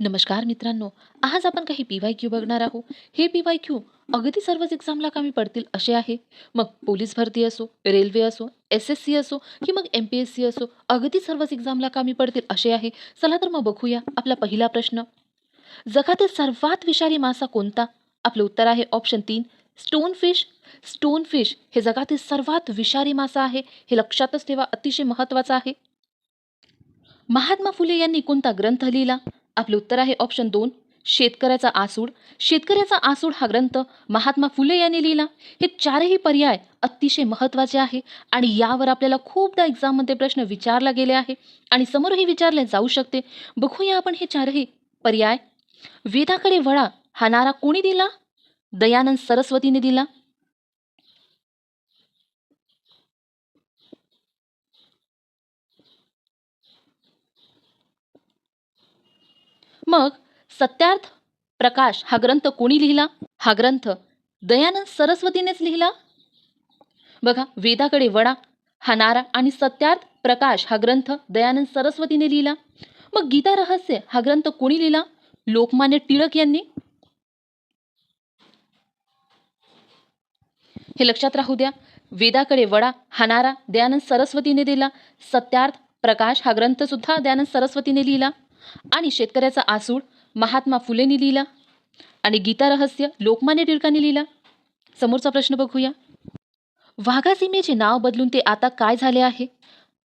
नमस्कार मित्रांनो आज आपण काही पी वाय क्यू बघणार आहोत. हे पी वाय क्यू अगदी सर्वच एक्झामला कामी पडतील असे आहे. मग पोलीस भरती असो रेल्वे असो एस एस सी असो की मग एम पी एस सी असो अगदी सर्वच एक्झामला कामी पडतील असे आहे. चला तर मग बघूया आपला पहिला प्रश्न. जगातील सर्वात विषारी मासा कोणता? आपलं उत्तर आहे ऑप्शन तीन स्टोन फिश स्टोन फिश हे जगातील सर्वात विषारी मासा आहे. हे लक्षातच ठेवा अतिशय महत्त्वाचं आहे. महात्मा फुले यांनी कोणता ग्रंथ लिहिला? आपलं उत्तर आहे ऑप्शन दोन शेतकऱ्याचा आसूड. शेतकऱ्याचा आसूड हा ग्रंथ महात्मा फुले यांनी लिहिला. हे चारही पर्याय अतिशय महत्त्वाचे आहे आणि यावर आपल्याला खूपदा एक्झाममध्ये प्रश्न विचारला गेले आहे आणि समोरही विचारले जाऊ शकते. बघूया आपण हे चारही पर्याय. वेदाकडे वळा हा नारा कोणी दिला? दयानंद सरस्वतीने दिला. मग सत्यार्थ प्रकाश हा ग्रंथ कोणी लिहिला? हा ग्रंथ दयानंद सरस्वतीनेच लिहिला? बघा वेदाकडे वडा हा नारा आणि सत्यार्थ प्रकाश हा ग्रंथ दयानंद सरस्वतीने लिहिला. मग गीता रहस्य हा ग्रंथ कोणी लिहिला? लोकमान्य टिळक यांनी. हे लक्षात राहू द्या. वेदाकडे वडा हा नारा दयानंद सरस्वतीने दिला. सत्यार्थ प्रकाश हा ग्रंथ सुद्धा दयानंद सरस्वतीने लिहिला. आणि शेतकऱ्याचा आसूड महात्मा फुलेंनी लिहिला. आणि गीता रहस्य लोकमान्य टिळकांनी लिहिला. समोरचा प्रश्न बघूया. वाघा सीमेचे नाव बदलून ते आता काय झाले आहे?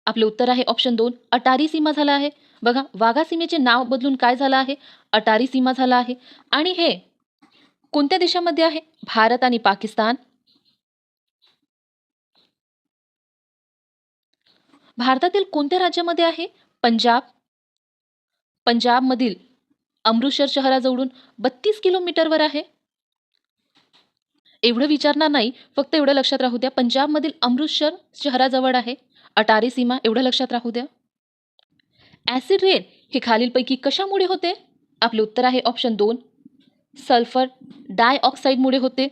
आपले उत्तर आहे ऑप्शन दोन अटारी सीमा झाला आहे. बघा वाघा सीमेचे नाव बदलून काय झालं आहे? अटारी सीमा झाला आहे. आणि हे कोणत्या देशामध्ये आहे? भारत आणि पाकिस्तान. भारतातील कोणत्या राज्यामध्ये आहे? पंजाब पंजाबमधील अमृतसर शहराजवळून बत्तीस किलोमीटरवर आहे. एवढं विचारणार नाही फक्त एवढं लक्षात राहू द्या पंजाबमधील अमृतसर शहराजवळ आहे. अटारी सीमा एवढं लक्षात राहू द्या. ॲसिड रेन हे खालीलपैकी कशामुळे होते? आपले उत्तर आहे ऑप्शन दोन. सल्फर डायऑक्साईडमुळे होते.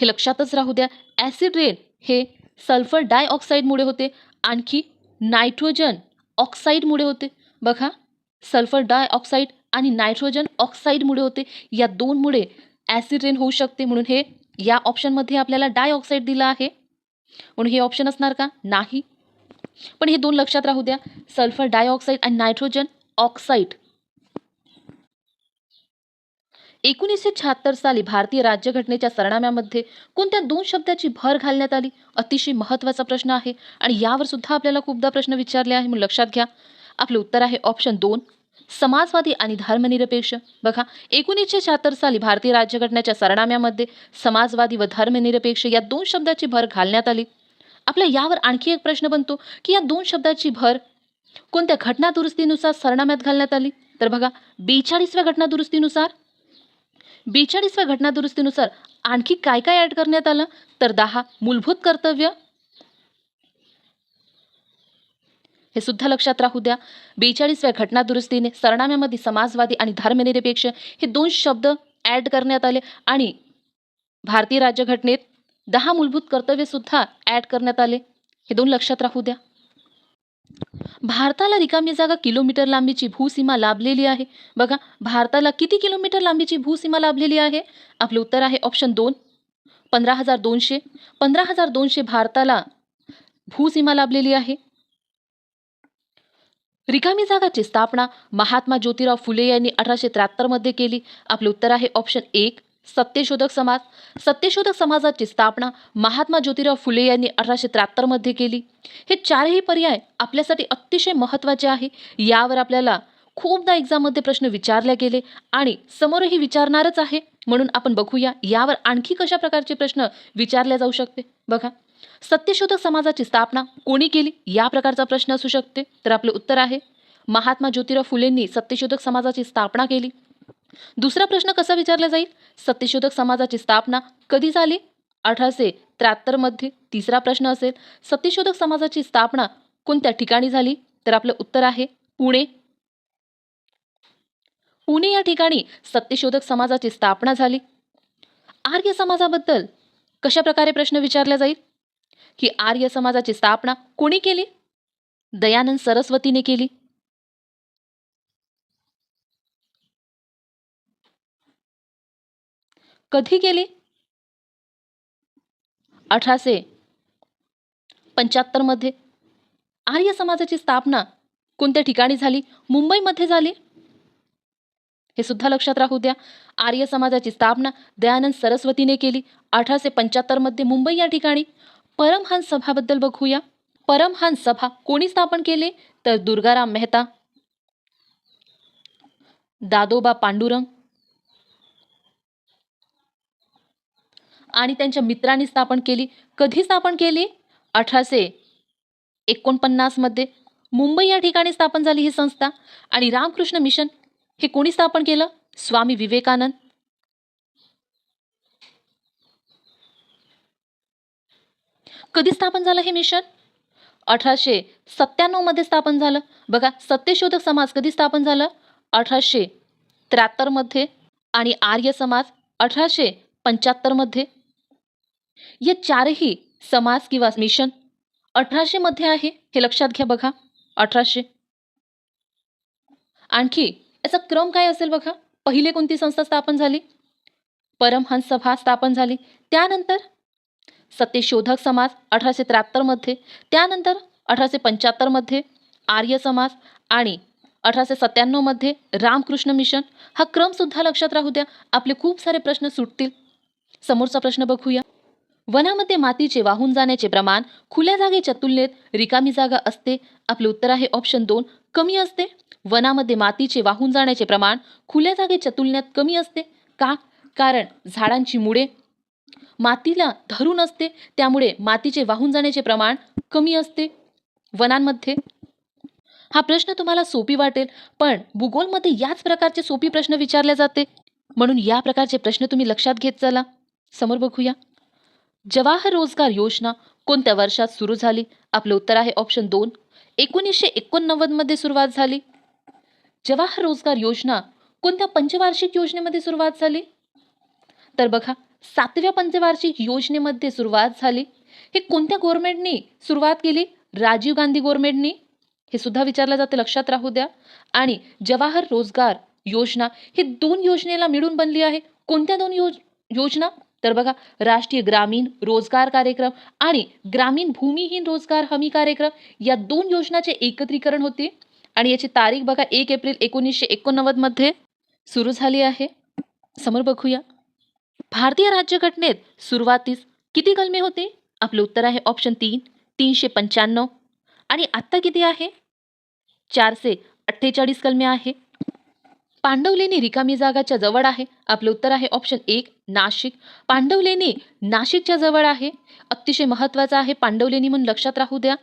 हे लक्षातच राहू द्या ॲसिड रेन हे सल्फर डायऑक्साईडमुळे होते. आणखी नायट्रोजन ऑक्साईडमुळे होते. बघा सल्फर डायऑक्साईड आणि नायट्रोजन ऑक्साईडमुळे होते. या दोनमुळे ॲसिड रेन होऊ शकते म्हणून हे या ऑप्शनमध्ये आपल्याला डायऑक्साईड दिलं आहे. म्हणून हे ऑप्शन असणार का? नाही. पण हे दोन लक्षात राहू द्या. सल्फर डायऑक्साईड आणि नायट्रोजन ऑक्साईड. एकोणीसशे शहात्तर साली भारतीय राज्यघटनेच्या सरनाम्यामध्ये कोणत्या दोन शब्दाची भर घालण्यात आली? अतिशय महत्त्वाचा प्रश्न आहे. आणि यावर सुद्धा आपल्याला खूपदा प्रश्न विचारले आहे म्हणून लक्षात घ्या. आपलं उत्तर आहे ऑप्शन दोन. समाजवादी आणि धर्मनिरपेक्ष. बघा एकोणीसशे शहात्तर साली भारतीय राज्यघटनेच्या सरनाम्यामध्ये समाजवादी व धर्मनिरपेक्ष या दोन शब्दाची भर घालण्यात आली. आपल्या यावर आणखी एक प्रश्न बनतो की या दोन शब्दाची भर कोणत्या घटनादुरुस्तीनुसार सरनाम्यात घालण्यात आली? तर बघा बेचाळीसव्या घटनादुरुस्तीनुसार. बेचाळीसव्या घटनादुरुस्तीनुसार आणखी काय काय ॲड करण्यात आलं? तर दहा मूलभूत कर्तव्य हे सुद्धा लक्षात राहू द्या. बेचाळीसव्या घटनादुरुस्तीने सरनाम्यामध्ये समाजवादी आणि धर्मनिरपेक्ष हे दोन शब्द ॲड करण्यात आले आणि भारतीय राज्यघटनेत दहा मूलभूत कर्तव्यसुद्धा ॲड करण्यात आले. हे दोन लक्षात राहू द्या. भारताला रिकामी जागा किलोमीटर लांबीची भूसीमा लाभलेली आहे. बघा भारताला किती किलोमीटर लांबीची भूसीमा लाभलेली आहे? आपलं उत्तर आहे ऑप्शन दोन. पंधरा हजार दोनशे. पंधरा हजार दोनशे भारताला भूसीमा लाभलेली आहे. रिकामी जागाची स्थापना महात्मा ज्योतिराव फुले यांनी अठराशे त्र्याहत्तरमध्ये केली. आपले उत्तर आहे ऑप्शन एक सत्यशोधक समाज. सत्यशोधक समाजाची स्थापना महात्मा ज्योतिराव फुले यांनी अठराशे त्र्याहत्तरमध्ये केली. हे चारही पर्याय आपल्यासाठी अतिशय महत्त्वाचे आहे. यावर आपल्याला खूपदा एक्झाममध्ये प्रश्न विचारले गेले आणि समोरही विचारणारच आहे. म्हणून आपण बघूया यावर आणखी कशा प्रकारचे प्रश्न विचारले जाऊ शकते. बघा. सत्यशोधक समाजाची स्थापना कोणी केली या प्रकारचा प्रश्न असू शकते. तर आपलं उत्तर आहे महात्मा ज्योतिराव फुलेंनी सत्यशोधक समाजाची स्थापना केली. दुसरा प्रश्न कसा विचारला जाईल? सत्यशोधक समाजाची स्थापना कधी झाली? अठराशे त्र्याहत्तरमध्ये तिसरा प्रश्न असेल सत्यशोधक समाजाची स्थापना कोणत्या ठिकाणी झाली? तर आपलं उत्तर आहे पुणे. पुणे या ठिकाणी सत्यशोधक समाजाची स्थापना झाली. आर्य समाजाबद्दल कशा प्रकारे प्रश्न विचारला जाईल? ही आर्य समाजाची स्थापना कोणी केली? दयानंद सरस्वतीने केली. कधी केली? अठराशे पंच्याहत्तरमध्ये. आर्य समाजाची स्थापना कोणत्या ठिकाणी झाली? मुंबईमध्ये झाली. हे सुद्धा लक्षात राहू द्या. आर्य समाजाची स्थापना दयानंद सरस्वतीने केली. अठराशे पंच्याहत्तरमध्ये मुंबई या ठिकाणी. परमहंस सभाबद्दल बघूया. परमहंस सभा कोणी स्थापन केले? तर दुर्गाराम मेहता. दादोबा पांडुरंग. आणि त्यांच्या मित्रांनी स्थापन केली. कधी स्थापन केली? अठराशे एकोणपन्नासमध्ये मुंबई या ठिकाणी स्थापन झाली ही संस्था. आणि रामकृष्ण मिशन हे कोणी स्थापन केलं? स्वामी विवेकानंद. कधी स्थापन झालं हे मिशन? अठराशे सत्त्याण्णवमध्ये स्थापन झालं. बघा सत्यशोधक समाज कधी स्थापन झालं? अठराशे त्र्याहत्तरमध्ये आणि आर्य समाज अठराशे पंच्याहत्तरमध्ये या चारही समाज किंवा मिशन अठराशेमध्ये आहे हे लक्षात घ्या बघा अठराशे. आणखी याचा क्रम काय असेल बघा? पहिले कोणती संस्था स्थापन झाली? परमहंस सभा स्थापन झाली. त्यानंतर सत्यशोधक समाज अठराशे त्र्याहत्तरमध्ये त्यानंतर अठराशे पंच्याहत्तरमध्ये आर्य समाज आणि अठराशे सत्त्याण्णवमध्ये रामकृष्ण मिशन. हा क्रमसुद्धा लक्षात राहू द्या आपले खूप सारे प्रश्न सुटतील. समोरचा प्रश्न बघूया. वनामध्ये मातीचे वाहून जाण्याचे प्रमाण खुल्या जागेच्या तुलनेत रिकामी जागा असते. आपले उत्तर आहे ऑप्शन दोन कमी असते. वनामध्ये मातीचे वाहून जाण्याचे प्रमाण खुल्या जागेच्या तुलनेत कमी असते. का? कारण झाडांची मुळे मातीला धरून असते त्यामुळे मातीचे वाहून जाण्याचे प्रमाण कमी असते. वनांमध्ये हा प्रश्न तुम्हाला सोपी वाटेल पण भूगोलमध्ये याच प्रकारचे सोपी प्रश्न विचारले जाते. म्हणून या प्रकारचे प्रश्न तुम्ही लक्षात घेत चला. समोर बघूया. जवाहर रोजगार योजना कोणत्या वर्षात सुरू झाली? आपलं उत्तर आहे ऑप्शन दोन. एकोणीसशे एकोणनव्वदमध्ये सुरुवात झाली. जवाहर रोजगार योजना कोणत्या पंचवार्षिक योजनेमध्ये सुरुवात झाली? तर बघा सातव्या पंचवार्षिक योजनेमध्ये सुरुवात झाली. हे कोणत्या गव्हर्नमेंटनी सुरुवात केली? राजीव गांधी गव्हर्नमेंटनी हे सुद्धा विचारलं जातं लक्षात राहू द्या. आणि जवाहर रोजगार योजना हे दोन योजनेला मिळून बनली आहे. कोणत्या दोन योज योजना? तर बघा राष्ट्रीय ग्रामीण रोजगार कार्यक्रम आणि ग्रामीण भूमिहीन रोजगार हमी कार्यक्रम या दोन योजनाचे एकत्रीकरण होते. आणि याची तारीख बघा एक एप्रिल एकोणीसशे एकोणनव्वदमध्ये सुरू झाली आहे. समोर बघूया. भारतीय राज्यघटनेत सुरुवातीस किती कलमे होते? आपलं उत्तर आहे ऑप्शन तीन तीनशे पंच्याण्णव. आणि आत्ता किती आहे? चारशे अठ्ठेचाळीस कलमे आहे. पांडवलेणी रिकामी जागाच्या जवळ आहे. आपलं उत्तर आहे ऑप्शन एक नाशिक. पांडवलेणी नाशिकच्या जवळ आहे. अतिशय महत्त्वाचं आहे पांडवलेणी म्हणून लक्षात राहू द्या.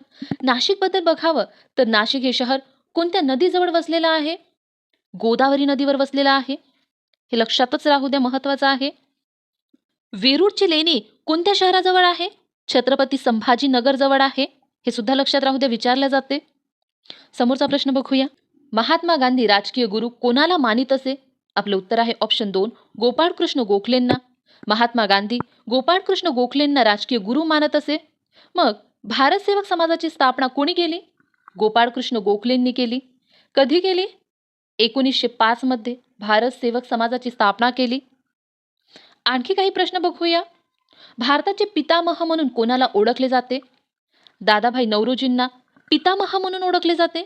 नाशिकबद्दल बघावं तर नाशिक हे शहर कोणत्या नदीजवळ वसलेलं आहे? गोदावरी नदीवर वसलेलं आहे. हे लक्षातच राहू द्या महत्त्वाचं आहे. वेरूळची लेणी कोणत्या शहराजवळ आहे? छत्रपती संभाजीनगर जवळ आहे? हे सुद्धा लक्षात राहू द्या विचारले जाते. समोरचा प्रश्न बघूया. महात्मा गांधी राजकीय गुरु कोणाला मानित असे? आपलं उत्तर आहे ऑप्शन दोन गोपाळकृष्ण गोखलेंना. महात्मा गांधी गोपाळकृष्ण गोखलेंना राजकीय गुरु मानत असे? मग भारत सेवक समाजाची स्थापना कोणी केली? गोपाळकृष्ण गोखलेंनी केली. कधी केली? एकोणीसशे पाचमध्ये भारत सेवक समाजाची स्थापना केली. आणखी काही प्रश्न बघूया. भारताचे पितामह म्हणून कोणाला ओळखले जाते? दादाभाई नौरोजींना पितामह म्हणून ओळखले जाते?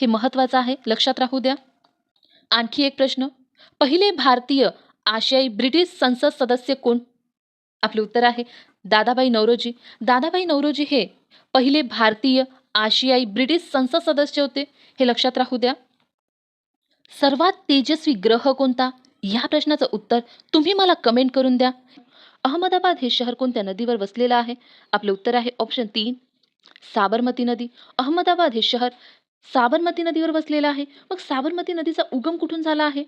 हे महत्वाचं आहे लक्षात राहू द्या. आणखी एक प्रश्न. पहिले भारतीय आशियाई ब्रिटिश संसद सदस्य कोण? आपले उत्तर आहे दादाभाई नौरोजी दादाभाई नौरोजी हे पहिले भारतीय आशियाई ब्रिटिश संसद सदस्य होते हे लक्षात राहू द्या. सर्वात तेजस्वी ग्रह कोणता? या प्रश्नाचं उत्तर तुम्ही मला कमेंट करून द्या. अहमदाबाद हे शहर कोणत्या नदीवर वसलेलं आहे? आपलं उत्तर आहे ऑप्शन तीन. साबरमती नदी. अहमदाबाद हे शहर साबरमती नदीवर वसलेलं आहे. मग साबरमती नदीचा उगम कुठून झाला आहे?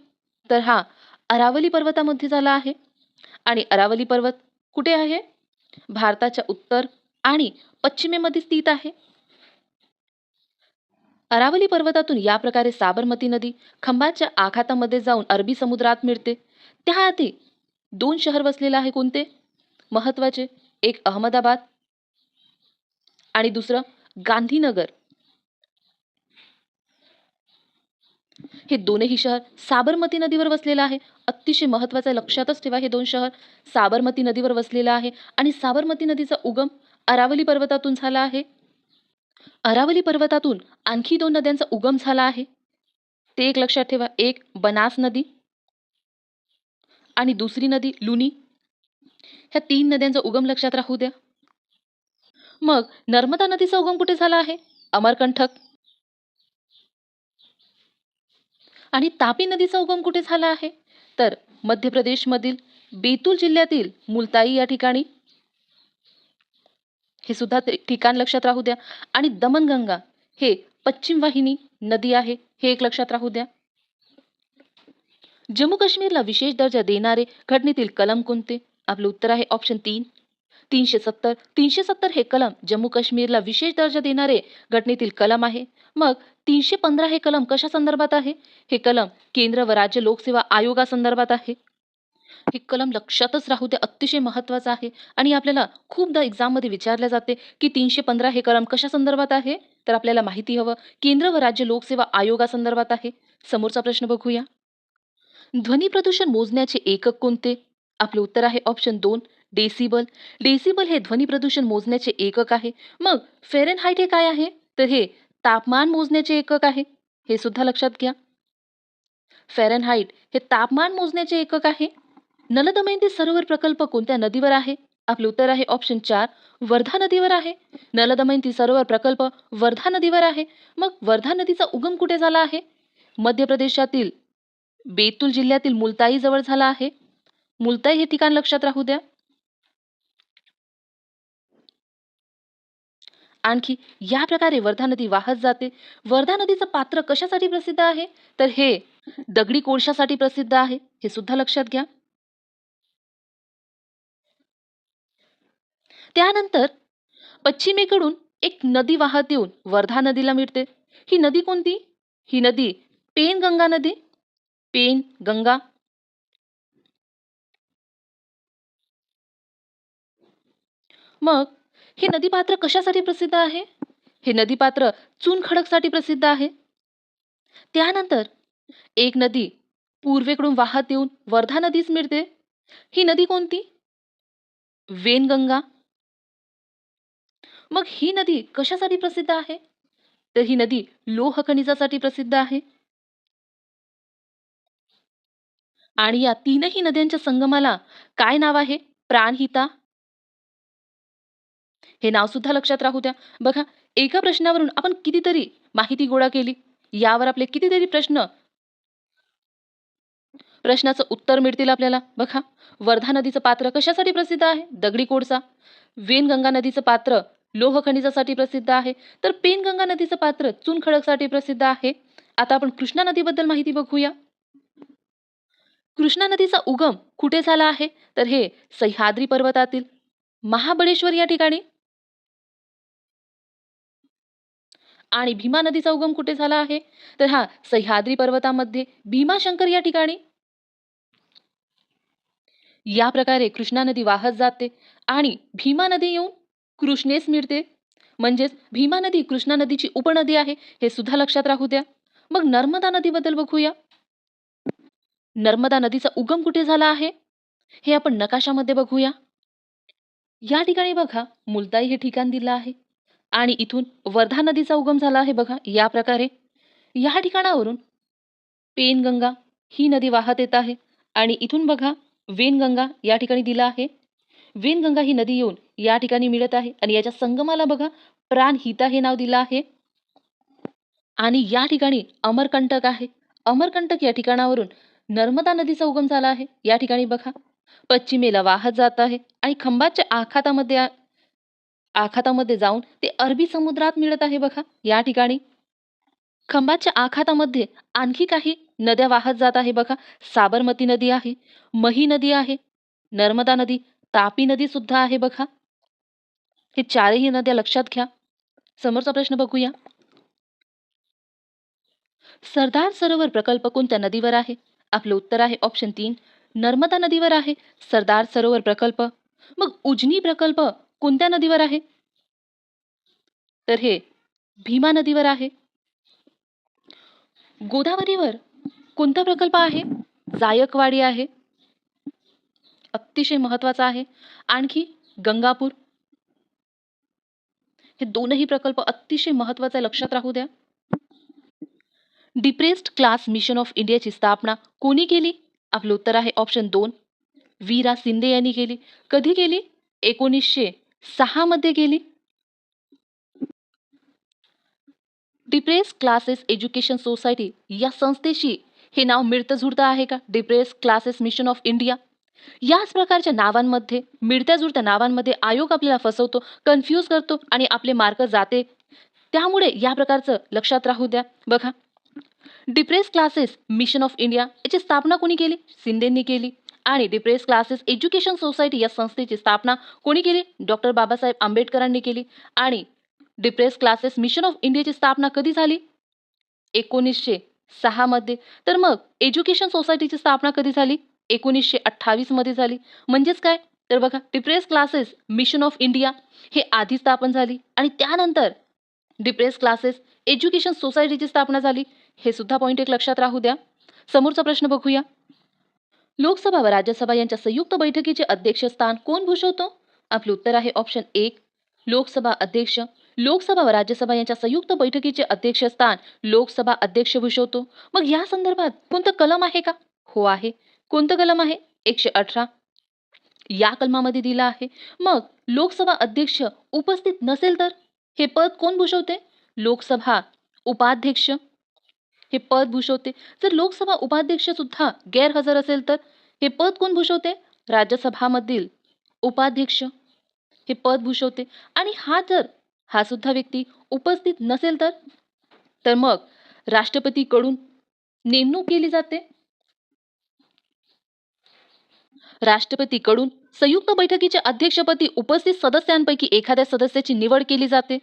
तर हा अरावली पर्वतामध्ये झाला आहे. आणि अरावली पर्वत कुठे आहे? भारताच्या उत्तर आणि पश्चिमेमध्ये स्थित आहे. अरावली पर्वतातून या प्रकारे साबरमती नदी खंबाच्या आखातामध्ये जाऊन अरबी समुद्रात मिळते. त्याआधी दोन शहर वसलेलं आहे कोणते? महत्त्वाचे एक अहमदाबाद आणि दुसरं गांधीनगर. हे दोनही शहर साबरमती नदीवर वसलेलं आहे. अतिशय महत्त्वाचं आहे लक्षातच ठेवा हे दोन शहर. साबरमती नदीवर वसलेलं आहे आणि साबरमती नदीचा उगम अरावली पर्वतातून झाला आहे. अरावली पर्वतातून आणखी दोन नद्यांचा उगम झाला आहे. ते एक लक्षात ठेवा एक बनास नदी आणि दुसरी नदी लुनी. ह्या तीन नद्यांचा उगम लक्षात राहू द्या. मग नर्मदा नदीचा उगम कुठे झाला आहे? अमरकंठक. आणि तापी नदीचा उगम कुठे झाला आहे? तर मध्य प्रदेशमधील बेतूल जिल्ह्यातील मुलताई या ठिकाणी हे सुद्धा ते ठिकाण लक्षात राहू द्या. आणि दमनगंगा हे पश्चिम वाहिनी नदी आहे हे एक लक्षात राहू द्या. जम्मू काश्मीरला विशेष दर्जा देणारे घटनेतील कलम कोणते? आपलं उत्तर आहे ऑप्शन तीन. तीनशे सत्तर. तीनशे सत्तर हे कलम जम्मू काश्मीरला विशेष दर्जा देणारे घटनेतील कलम आहे. मग तीनशे पंधरा हे कलम कशा संदर्भात आहे? हे कलम केंद्र व राज्य लोकसेवा आयोगासंदर्भात आहे. हे कलम लक्षातच राहू दे अतिशय महत्त्वाचं आहे. आणि आपल्याला खूपदा एक्झाममध्ये विचारले जाते की तीनशे पंधरा हे कलम कशा संदर्भात आहे? तर आपल्याला माहिती हवं केंद्र व राज्य लोकसेवा आयोगासंदर्भात आहे. समोरचा प्रश्न बघूया. ध्वनी प्रदूषण मोजण्याचे एकक कोणते? आपले उत्तर आहे ऑप्शन दोन डेसिबल डेसिबल हे ध्वनी प्रदूषण मोजण्याचे एकक आहे. मग फेरेनहाईट हे काय आहे? तर हे तापमान मोजण्याचे एकक आहे. हे सुद्धा लक्षात घ्या. फेरेनहाईट हे तापमान मोजण्याचे एकक आहे. नलदमयंती सरोवर प्रकल्प कोणत्या नदीवर आहे? आपले उत्तर आहे ऑप्शन चार वर्धा नदीवर आहे. नलदमयंती सरोवर प्रकल्प वर्धा नदीवर आहे. मग वर्धा नदीचा उगम कुठे झाला आहे? मध्य प्रदेशातील बेतूल जिल्ह्यातील मुलताई जवळ झाला आहे. मुलताई हे ठिकाण लक्षात राहू द्या. आणखी या प्रकारे वर्धा नदी वाहत जाते. वर्धा नदीचं पात्र कशासाठी प्रसिद्ध आहे? तर हे दगडी कोळशासाठी प्रसिद्ध आहे. हे सुद्धा लक्षात घ्या. त्यानंतर पश्चिमेकडून एक नदी वाहत येऊन वर्धा नदीला मिळते. ही नदी कोणती? ही नदी पेन गंगा नदी. पेन गंगा. मग हे नदीपात्र कशासाठी प्रसिद्ध आहे? हे नदीपात्र चुनखडकसाठी प्रसिद्ध आहे. त्यानंतर एक नदी पूर्वेकडून वाहत येऊन वर्धा नदीच मिळते. ही नदी कोणती? वेनगंगा मग ही नदी कशासाठी प्रसिद्ध आहे? तर ही नदी लोह खनिजासाठी प्रसिद्ध आहे. आणि या तीनही नद्यांच्या संगमाला काय नाव आहे? प्राणहिता? हे नाव सुद्धा लक्षात राहू द्या. बघा एका प्रश्नावरून आपण कितीतरी माहिती गोळा केली. यावर आपले कितीतरी प्रश्न प्रश्नाचं उत्तर मिळतील आपल्याला. बघा वर्धा नदीचं पात्र कशासाठी प्रसिद्ध आहे? दगडी कोळसा. वेनगंगा नदीचं पात्र लोहखनिजासाठी प्रसिद्ध आहे. तर पेनगंगा नदीचं पात्र चुनखडकसाठी प्रसिद्ध आहे. आता आपण कृष्णा नदीबद्दल माहिती बघूया. कृष्णा नदीचा उगम कुठे झाला आहे? तर हे सह्याद्री पर्वतातील महाबळेश्वर या ठिकाणी. आणि भीमा नदीचा उगम कुठे झाला आहे? तर हा सह्याद्री पर्वतामध्ये भीमाशंकर या ठिकाणी. या प्रकारे कृष्णा नदी वाहत जाते आणि भीमा नदी येऊन कृष्णेस मिळते. म्हणजेच भीमा नदी कृष्णा नदीची उपनदी आहे हे सुद्धा लक्षात राहू द्या. मग नर्मदा नदीबद्दल बघूया. नर्मदा नदीचा उगम कुठे झाला आहे? हे आपण नकाशामध्ये बघूया. या ठिकाणी बघा मुलताई हे ठिकाण दिलं आहे. आणि इथून वर्धा नदीचा उगम झाला आहे बघा या प्रकारे. या ठिकाणावरून पेनगंगा ही नदी वाहत येत आहे. आणि इथून बघा वेनगंगा या ठिकाणी दिला आहे. वेनगंगा ही नदी येऊन या ठिकाणी मिळत आहे. आणि याच्या संगमाला बघा प्राणहिता हे नाव दिलं आहे. आणि या ठिकाणी अमरकंटक आहे. अमरकंटक या ठिकाणावरून नर्मदा नदीचा उगम झाला आहे. या ठिकाणी बघा पश्चिमेला वाहत जात आहे आणि खंबाच्या आखातामध्ये आखातामध्ये जाऊन ते अरबी समुद्रात मिळत आहे बघा. या ठिकाणी खंबाच्या आखातामध्ये आणखी काही नद्या वाहत जात आहे बघा. साबरमती नदी आहे मही नदी आहे नर्मदा नदी तापी नदी सुद्धा आहे बघा. हे चारही नद्या लक्षात घ्या. समोरचा प्रश्न बघूया. सरदार सरोवर प्रकल्प कोणत्या नदीवर आहे? आपलं उत्तर आहे ऑप्शन तीन. नर्मदा नदीवर आहे. सरदार सरोवर प्रकल्प. मग उजनी प्रकल्प कोणत्या नदीवर आहे? तर हे भीमा नदीवर आहे. गोदावरीवर कोणता प्रकल्प आहे? जायकवाडी आहे. अतिशय महत्त्वाचा आहे. आणखी गंगापूर. हे दोनही प्रकल्प अतिशय महत्त्वाचे लक्षात राहू द्या. डिप्रेस्ड क्लास मिशन ऑफ इंडियाची स्थापना कोणी केली? आपलं उत्तर आहे ऑप्शन दोन. वीरा शिंदे यांनी केली. कधी केली? एकोणीसशे सहा मध्ये केली. डिप्रेस क्लासेस एज्युकेशन सोसायटी या संस्थेशी हे नाव मिळतं जुळतं आहे का? Depress classes mission of India याच प्रकारच्या नावांमध्ये मिळत्या जुळत्या नावांमध्ये आयोग आपल्याला फसवतो कन्फ्यूज करतो आणि आपले मार्क जाते. त्यामुळे या प्रकारचं लक्षात राहू द्या. बघा depress classes mission of India याची स्थापना कोणी केली? शिंदेंनी केली. आणि डिप्रेस क्लासेस एज्युकेशन सोसायटी या संस्थेची स्थापना कोणी केली? डॉक्टर बाबासाहेब आंबेडकरांनी केली. आणि डिप्रेस क्लासेस मिशन ऑफ इंडियाची स्थापना कधी झाली? एकोणीसशे सहामध्ये तर मग एज्युकेशन सोसायटीची स्थापना कधी झाली? एकोणीसशे अठ्ठावीसमध्ये झाली. म्हणजेच काय? तर बघा depress classes mission of India हे आधी स्थापन झाली. आणि त्यानंतर डिप्रेस क्लासेस एज्युकेशन सोसायटीची स्थापना झाली. हे सुद्धा पॉईंट एक लक्षात राहू द्या. समोरचा प्रश्न बघूया. लोकसभा व राज्यसभा यांच्या संयुक्त बैठकीचे अध्यक्षस्थान कोण भूषवतो? आपलं उत्तर आहे ऑप्शन एक. लोकसभा अध्यक्ष. लोकसभा व राज्यसभा यांच्या संयुक्त बैठकीचे अध्यक्षस्थान लोकसभा अध्यक्ष भूषवतो. मग या संदर्भात कोणतं कलम आहे का? हो आहे. कोणतं कलम आहे? एकशे अठरा. या कलमामध्ये दिलं आहे. मग लोकसभा अध्यक्ष उपस्थित नसेल तर? हे पद कोण भूषवते? लोकसभा उपाध्यक्ष. हे पद भूषवते. जर लोकसभा उपाध्यक्ष सुद्धा गैरहजर असेल तर? हे पद कोण भूषवते? राज्यसभामधील उपाध्यक्ष. हे पद भूषवते. आणि हा जर हा सुद्धा व्यक्ती उपस्थित नसेल तर? तर मग राष्ट्रपतीकडून नेमणूक केली जाते. राष्ट्रपतीकडून संयुक्त बैठकीच्या अध्यक्षपदी उपस्थित सदस्यांपैकी एखाद्या सदस्याची निवड केली जाते.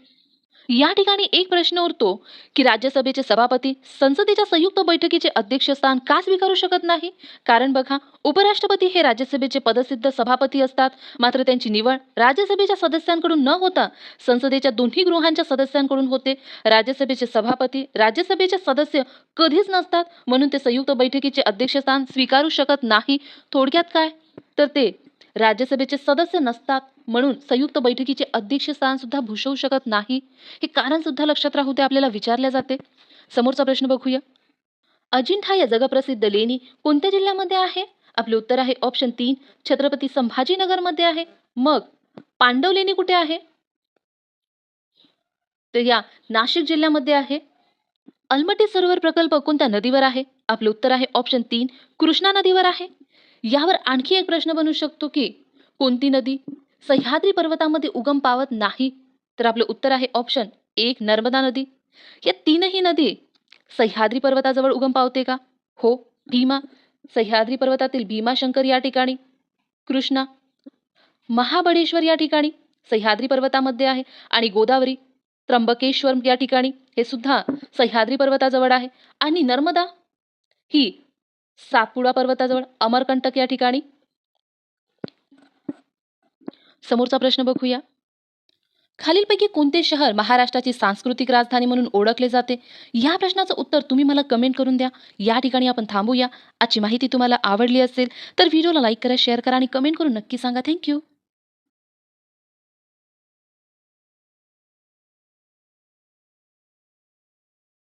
या ठिकाणी एक प्रश्न उरतो की राज्यसभेचे सभापती संसदेच्या संयुक्त बैठकीचे अध्यक्षस्थान का स्वीकारू शकत नाही? कारण बघा उपराष्ट्रपती हे राज्यसभेचे पदसिद्ध सभापती असतात. मात्र त्यांची निवड राज्यसभेच्या सदस्यांकडून न होता संसदेच्या दोन्ही गृहांच्या सदस्यांकडून होते. राज्यसभेचे सभापती राज्यसभेचे सदस्य कधीच नसतात म्हणून ते संयुक्त बैठकीचे अध्यक्षस्थान स्वीकारू शकत नाही. थोडक्यात काय? तर ते राज्यसभेचे सदस्य नसतात. म्हणून संयुक्त बैठकीचे अध्यक्षस्थान सुद्धा भूषवू शकत नाही हे कारण सुद्धा लक्षात राहू ते आपल्याला विचारले जाते. समोरचा प्रश्न बघूया. अजिंठा या जगप्रसिद्ध लेणी कोणत्या जिल्ह्यामध्ये आहे? आपले उत्तर आहे ऑप्शन तीन छत्रपती संभाजीनगरमध्ये आहे. मग पांडव लेणी कुठे आहे? तर या नाशिक जिल्ह्यामध्ये आहे. अलमटी सरोवर प्रकल्प कोणत्या नदीवर आहे? आपले उत्तर आहे ऑप्शन तीन कृष्णा नदीवर आहे. यावर आणखी एक प्रश्न बनू शकतो की कोणती नदी? सह्याद्री पर्वतामध्ये उगम पावत नाही. तर आपलं उत्तर आहे ऑप्शन एक नर्मदा नदी. या तीनही नदी सह्याद्री पर्वताजवळ उगम पावते का? हो. भीमा सह्याद्री पर्वतातील भीमाशंकर या ठिकाणी. कृष्णा महाबळेश्वर या ठिकाणी सह्याद्री पर्वतामध्ये आहे. आणि गोदावरी त्र्यंबकेश्वर या ठिकाणी हे सुद्धा सह्याद्री पर्वताजवळ आहे. आणि नर्मदा ही सातपुडा पर्वताजवळ अमरकंटक या ठिकाणी समोरचा प्रश्न बघूया. खालीलपैकी कोणते शहर महाराष्ट्राची सांस्कृतिक राजधानी म्हणून ओळखले जाते? या प्रश्नाचं उत्तर तुम्ही मला कमेंट करून द्या. या ठिकाणी आपण थांबूया. आजची माहिती तुम्हाला आवडली असेल तर व्हिडिओला लाईक करा शेअर करा आणि कमेंट करून नक्की सांगा. थँक्यू